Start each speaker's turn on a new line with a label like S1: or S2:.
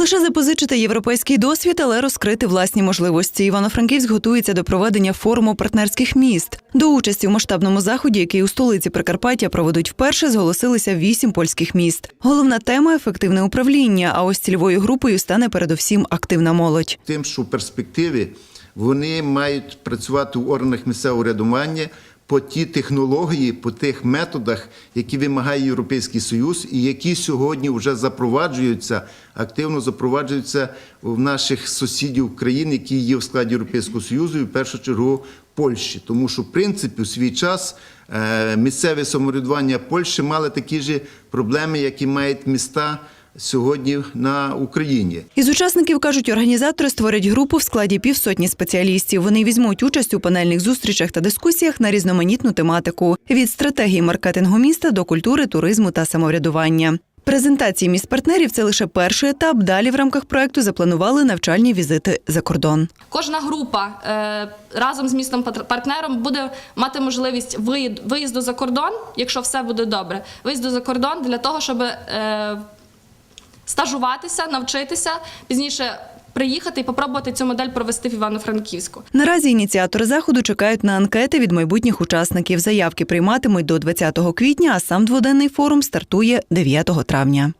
S1: лише запозичити європейський досвід, але розкрити власні можливості. Івано-Франківськ готується до проведення форуму партнерських міст. До участі у масштабному заході, який у столиці Прикарпаття проведуть вперше, зголосилися вісім польських міст. Головна тема ефективне управління. А ось цільовою групою стане передусім активна молодь.
S2: тим, що в перспективі вони мають працювати в органах місцевого рядування по ті технології, по тих методах, які вимагає Європейський Союз, і які сьогодні вже запроваджуються, активно запроваджуються в наших сусідів країн, які є в складі Європейського Союзу, і в першу чергу Польщі. Тому що, в принципі, у свій час е, місцеве самоврядування Польщі мали такі ж проблеми, які мають міста сьогодні на Україні.
S1: Із учасників кажуть, організатори створять групу в складі півсотні спеціалістів. Вони візьмуть участь у панельних зустрічах та дискусіях на різноманітну тематику від стратегії маркетингу міста до культури, туризму та самоврядування. Презентації міст партнерів це лише перший етап. Далі в рамках проекту запланували навчальні візити за кордон.
S3: Кожна група е, разом з містом партнером буде мати можливість виїзду за кордон, якщо все буде добре. Виїзду за кордон для того, щоб е, стажуватися, навчитися пізніше приїхати і попробувати цю модель провести в Івано-Франківську.
S1: Наразі ініціатори заходу чекають на анкети від майбутніх учасників. Заявки прийматимуть до 20 квітня, а сам дводенний форум стартує 9 травня.